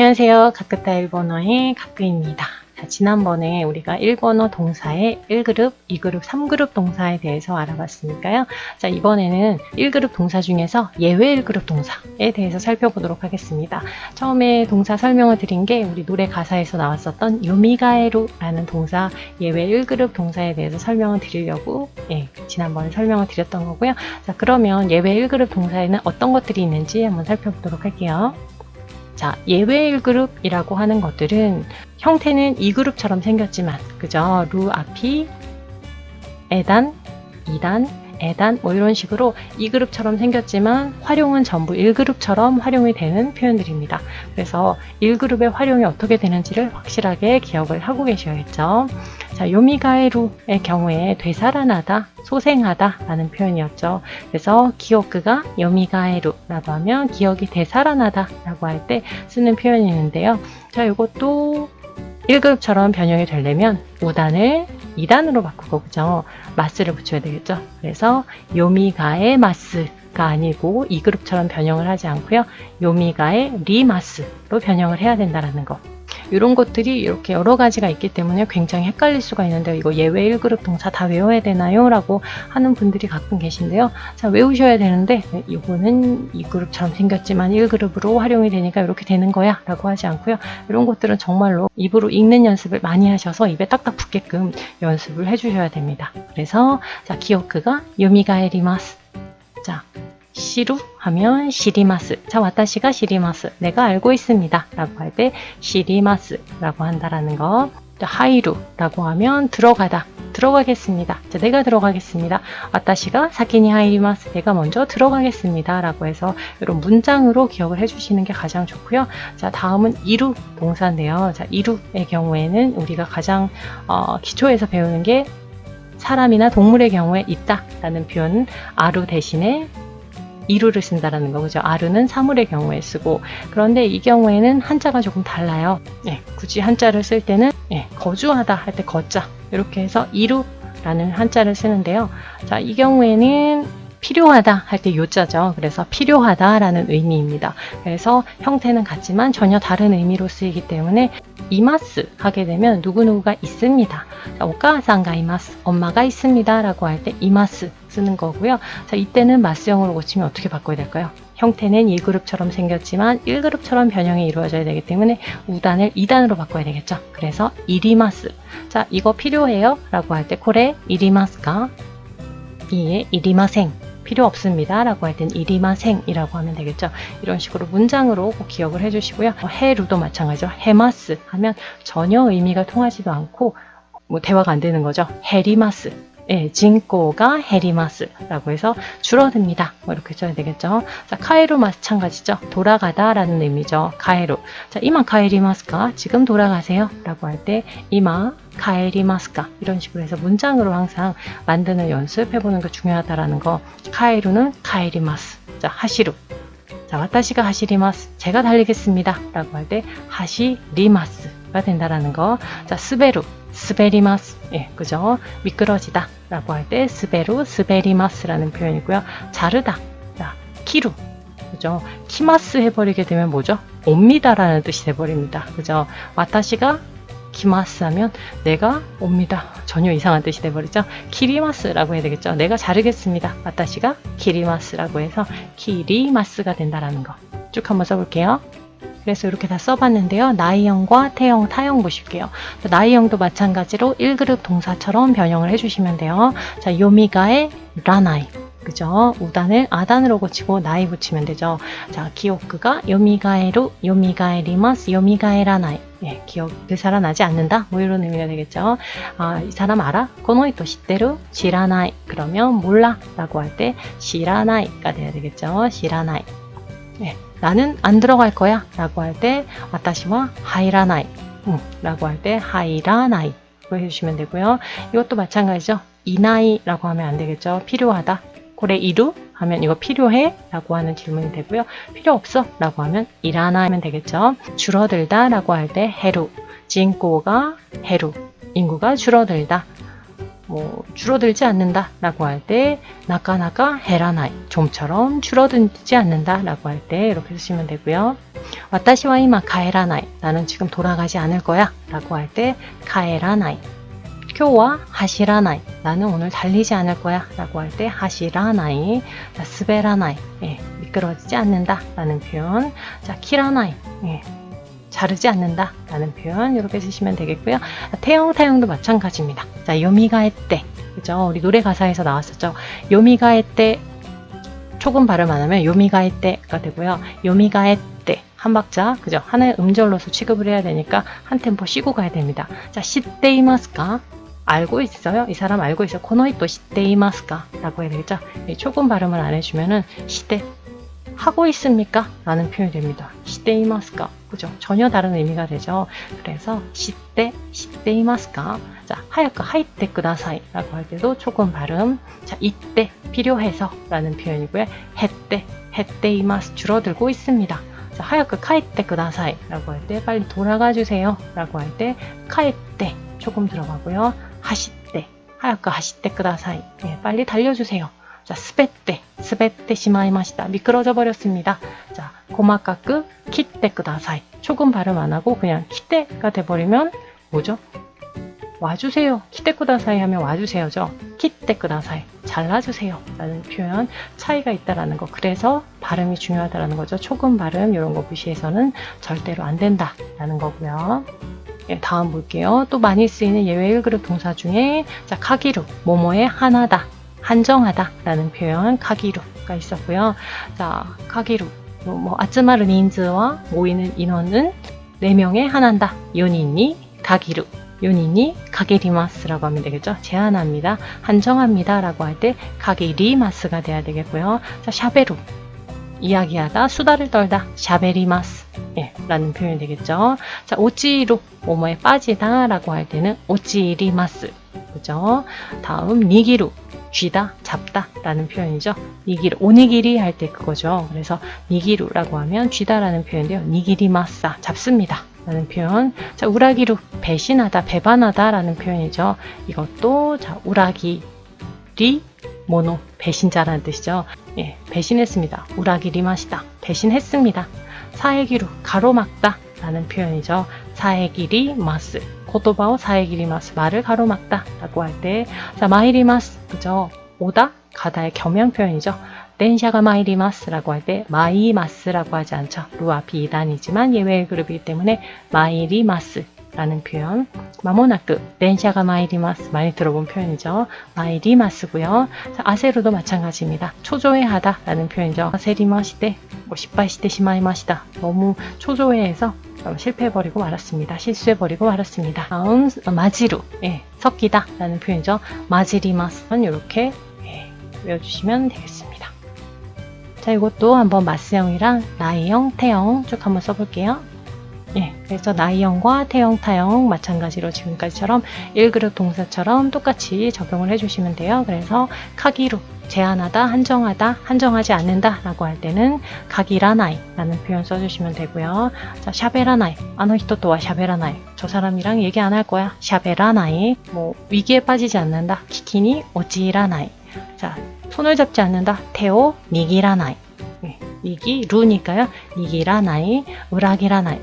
안녕하세요. 가크타 일본어의 가크입니다. 자, 지난번에 우리가 일본어 동사의 1그룹, 2그룹, 3그룹 동사에 대해서 알아봤으니까요. 자, 이번에는 1그룹 동사 중에서 예외 1그룹 동사에 대해서 살펴보도록 하겠습니다. 처음에 동사 설명을 드린 게 우리 노래 가사에서 나왔었던 요미가에루라는 동사 예외 1그룹 동사에 대해서 설명을 드리려고 예, 지난번에 설명을 드렸던 거고요. 자, 그러면 예외 1그룹 동사에는 어떤 것들이 있는지 한번 살펴보도록 할게요. 자, 예외 1그룹이라고 하는 것들은 형태는 2그룹처럼 생겼지만, 그죠? 루 앞이 에단, 2단, 에단, 뭐 이런 식으로 2그룹처럼 생겼지만 활용은 전부 1그룹처럼 활용이 되는 표현들입니다. 그래서 1그룹의 활용이 어떻게 되는지를 확실하게 기억을 하고 계셔야겠죠. 자, 요미가에루의 경우에 되살아나다, 소생하다 라는 표현이었죠. 그래서 기억그가 요미가에루라고 하면 기억이 되살아나다 라고 할 때 쓰는 표현이 있는데요. 자, 이것도 1급처럼 변형이 되려면 5단을 2단으로 바꾸고 그죠? 마스를 붙여야 되겠죠? 그래서 요미가의 마스가 아니고 2그룹처럼 변형을 하지 않고요. 요미가의 리마스로 변형을 해야 된다는 거. 이런 것들이 이렇게 여러 가지가 있기 때문에 굉장히 헷갈릴 수가 있는데요. 이거 예외 1그룹 동사 다 외워야 되나요? 라고 하는 분들이 가끔 계신데요. 자, 외우셔야 되는데, 이거는 2그룹처럼 생겼지만 1그룹으로 활용이 되니까 이렇게 되는 거야. 라고 하지 않고요. 이런 것들은 정말로 입으로 읽는 연습을 많이 하셔서 입에 딱딱 붙게끔 연습을 해주셔야 됩니다. 그래서, 자, 기억그가 요미가 에리마스. 자, 시루 하면 시리마스. 자, 와타시가 시리마스. 내가 알고 있습니다. 라고 할 때 시리마스 라고 한다라는 거. 자, 하이루 라고 하면 들어가다. 들어가겠습니다. 자, 내가 들어가겠습니다. 와타시가 사키니 하이리마스. 내가 먼저 들어가겠습니다. 라고 해서 이런 문장으로 기억을 해주시는 게 가장 좋고요. 자, 다음은 이루 동사인데요. 자, 이루의 경우에는 우리가 가장 어, 기초에서 배우는 게 사람이나 동물의 경우에 있다 라는 표현은 아루 대신에 이루를 쓴다라는 거 그죠? 아루는 사물의 경우에 쓰고 그런데 이 경우에는 한자가 조금 달라요. 예, 굳이 한자를 쓸 때는 예, 거주하다 할 때 거자 이렇게 해서 이루라는 한자를 쓰는데요. 자, 이 경우에는 필요하다 할 때 요자죠. 그래서 필요하다라는 의미입니다. 그래서 형태는 같지만 전혀 다른 의미로 쓰이기 때문에 이마스 하게 되면 누구누구가 있습니다. 자, 오카상가 이마스 엄마가 있습니다 라고 할 때 이마스 쓰는 거고요. 자, 이때는 마스형으로 고치면 어떻게 바꿔야 될까요? 형태는 2그룹처럼 생겼지만 1그룹처럼 변형이 이루어져야 되기 때문에 우단을 2단으로 바꿔야 되겠죠. 그래서 이리마스. 자, 이거 필요해요? 라고 할 때 코레 이리마스가 이에 이리마생. 필요 없습니다. 라고 할 땐 이리마생이라고 하면 되겠죠. 이런 식으로 문장으로 꼭 기억을 해주시고요. 해루도 마찬가지죠. 해마스 하면 전혀 의미가 통하지도 않고 뭐 대화가 안 되는 거죠. 해리마스. 예, 진코가 해리마스라고 해서 줄어듭니다. 뭐 이렇게 써야 되겠죠. 자, 카에루 마찬가지죠. 돌아가다라는 의미죠. 카에루. 자, 이마 카에리마스까? 지금 돌아가세요. 라고 할 때 이마 카에리마스까? 이런 식으로 해서 문장으로 항상 만드는 연습해 보는 게 중요하다라는 거. 카에루는 카에리마스. 자, 하시루. 자, 와타시가 하시리마스. 제가 달리겠습니다. 라고 할 때 하시리마스가 된다라는 거. 자, 스베루. 스베리마스. 예, 그죠? 미끄러지다. 라고 할 때 스베루, 스베리마스라는 표현이고요. 자르다. 자, 키루. 그죠? 키마스 해버리게 되면 뭐죠? 옵니다라는 뜻이 돼버립니다. 그죠? 와타시가 키마스 하면 내가 옵니다. 전혀 이상한 뜻이 돼버리죠. 키리마스라고 해야 되겠죠. 내가 자르겠습니다. 와타시가 키리마스라고 해서 키리마스가 된다라는 거. 쭉 한번 써볼게요. 그래서 이렇게 다 써봤는데요. 나이형과 태형, 타형 보실게요. 나이형도 마찬가지로 1그룹 동사처럼 변형을 해주시면 돼요. 자, 요미가의 라나이. 그죠? 우단을 아단으로 고치고 나이 붙이면 되죠. 자, 기억그가 요미가에루, 요미가에리마스, 요미가에라나이. 예, 기억, 그 살아나지 않는다? 뭐 이런 의미가 되겠죠. 아, 이 사람 알아? 코노이토 시대루, 시라나이. 그러면 몰라. 라고 할 때, 시라나이가 돼야 되겠죠. 시라나이. 예, 나는 안 들어갈 거야. 라고 할 때, 와타시와 하이라나이. 음, 라고 할 때, 하이라나이. 로 해주시면 되고요. 이것도 마찬가지죠. 이나이라고 하면 안 되겠죠. 필요하다. 고래 이루 하면 이거 필요해? 라고 하는 질문이 되고요. 필요 없어? 라고 하면 이라나 하면 되겠죠. 줄어들다 라고 할 때 해루. 진코가 해루. 인구가 줄어들다. 뭐 줄어들지 않는다 라고 할 때 나까나까 헤라나이 좀처럼 줄어들지 않는다 라고 할 때 이렇게 쓰시면 되고요 와타시와 이마 가에라나이. 나는 지금 돌아가지 않을 거야. 라고 할 때 가에라나이. 교와 하시라나이. 나는 오늘 달리지 않을 거야. 라고 할 때 하시라나이. 자, 스베라나이. 예, 미끄러지지 않는다. 라는 표현. 자, 키라나이. 예, 자르지 않는다. 라는 표현. 이렇게 쓰시면 되겠고요. 태영, 타영도 마찬가지입니다. 자, 요미가에 때. 그죠? 우리 노래 가사에서 나왔었죠. 요미가에 때 초금 발음 안 하면 요미가에 때가 되고요. 요미가에 때. 한 박자, 그죠? 하나의 음절로서 취급을 해야 되니까 한 템포 쉬고 가야 됩니다. 자, 시테이마스까? 알고 있어요? 이 사람 알고 있어요? 코노이토 시테이마스까? 라고 해야 되겠죠? 이 초금 발음을 안 해주면은 시테 하고 있습니까? 라는 표현이 됩니다. 시테이마스까? 그죠? 전혀 다른 의미가 되죠. 그래서 시테, 시테이마스까? 자, 하얗게 하이테 쿠다사이 라고 할 때도 초금 발음. 자, 이때 필요해서 라는 표현이고요. 해때, 해때이마스 줄어들고 있습니다. 자, 하얗게 카이테 쿠다사이 라고 할 때 빨리 돌아가 주세요 라고 할 때 카이테 조금 들어가고요. 쿠다사이 예, 빨리 달려주세요. 자, 시마이마시다. 미끄러져 버렸습니다. 자, 쿠다사이. 초금 발음 안 하고 그냥 키때가 돼버리면 뭐죠? 와주세요. 키때 쿠다사이 하면 와주세요죠. 키때 쿠다사이. 잘라주세요. 라는 표현 차이가 있다라는 거. 그래서 발음이 중요하다라는 거죠. 초금 발음 이런 거 무시해서는 절대로 안 된다라는 거고요. 예, 다음 볼게요. 또 많이 쓰이는 예외 1그룹 동사 중에 자, 카기루, 모모의 하나다, 한정하다 라는 표현 카기루가 있었고요. 자, 카기루, 뭐, 뭐 아츠마르 닌즈와 모이는 인원은 4명에 하나다. 요니니 가기루. 요니니 가게리마스라고 하면 되겠죠. 제한합니다. 한정합니다. 라고 할 때 가게리마스가 돼야 되겠고요. 자, 샤베루. 이야기하다, 수다를 떨다, 샤베리마스. 예, 라는 표현이 되겠죠. 자, 오찌루, 뭐뭐에 빠지다 라고 할 때는 오찌리마스. 그죠? 다음, 니기루, 쥐다, 잡다 라는 표현이죠. 니기루, 오니기리 할 때 그거죠. 그래서 니기루라고 하면 쥐다 라는 표현인데요. 니기리마싸, 잡습니다. 라는 표현. 자, 우라기루, 배신하다, 배반하다 라는 표현이죠. 이것도, 자, 우라기 리, 모노, 배신자라는 뜻이죠. 예, 배신했습니다. 우라기 리 마시다. 배신했습니다. 사해기루, 가로막다 라는 표현이죠. 사해기리 마스. 고토바오 사해기리 마스. 말을 가로막다 라고 할 때. 자, 마이리마스. 그죠? 오다, 가다의 겸양 표현이죠. 덴샤가 마이리마스라고 할 때 마이마스라고 하지 않죠. 루와 비단이지만 예외 그룹이기 때문에 마이리마스 라는 표현 마모나크 렌샤가 마이리마스 많이 들어본 표현이죠 마이리마스고요 아세로도 마찬가지입니다 초조해하다 라는 표현이죠 세리마시대 뭐 시빠시대 시마이마시다 너무 초조해해서 실패해버리고 말았습니다. 실수해버리고 말았습니다. 다음 마지루 예, 섞이다 라는 표현이죠. 마지리마스는 이렇게 예, 외워주시면 되겠습니다. 자 이것도 한번 마스형이랑 나이형, 태형 쭉 한번 써볼게요. 예, 그래서 나이형과 태형, 타형 마찬가지로 지금까지처럼 1그룹 동사처럼 똑같이 적용을 해주시면 돼요. 그래서 카기루, 제한하다, 한정하다, 한정하지 않는다 라고 할 때는 가기라나이 라는 표현 써주시면 되고요. 자, 샤베라나이, 아노히토토와 샤베라나이. 저 사람이랑 얘기 안 할 거야. 샤베라나이. 뭐, 위기에 빠지지 않는다. 키키니 오지라나이. 자, 손을 잡지 않는다. 테오 니기라나이. 예, 니기 루니까요. 니기라나이, 우라기라나이.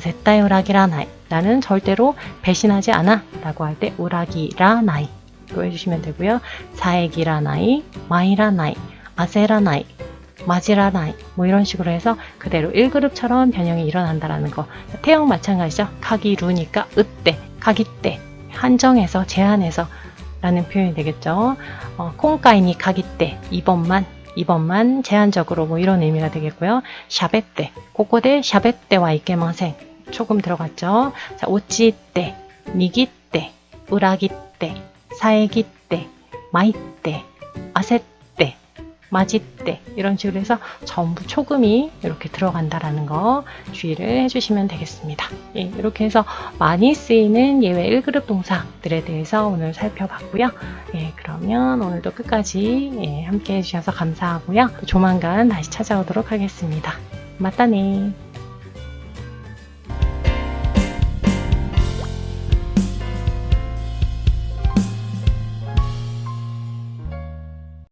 zettai 우라기라나이. 나는 절대로 배신하지 않아. 라고 할 때 우라기라나이. 또 해주시면 되고요. 사에기라나이, 마이라나이, 아세라나이, 마지라나이 뭐 이런 식으로 해서 그대로 1그룹처럼 변형이 일어난다라는 거 태형 마찬가지죠 카기 루니까 으때 카기 때 한정해서 제한해서 라는 표현이 되겠죠 어, 콩가이니 카기 때 이번만 이번만 제한적으로 뭐 이런 의미가 되겠고요. 샤베 때 고코데 샤베 때와 이케마생 조금 들어갔죠? 자 오치 때 니기 때 우라기 때 사에기 때, 마이 때, 아세 때, 마지 때 이런 식으로 해서 전부 초금이 이렇게 들어간다라는 거 주의를 해주시면 되겠습니다. 예, 이렇게 해서 많이 쓰이는 예외 1그룹 동사들에 대해서 오늘 살펴봤고요. 예, 그러면 오늘도 끝까지 예, 함께 해주셔서 감사하고요. 조만간 다시 찾아오도록 하겠습니다. 맞다네.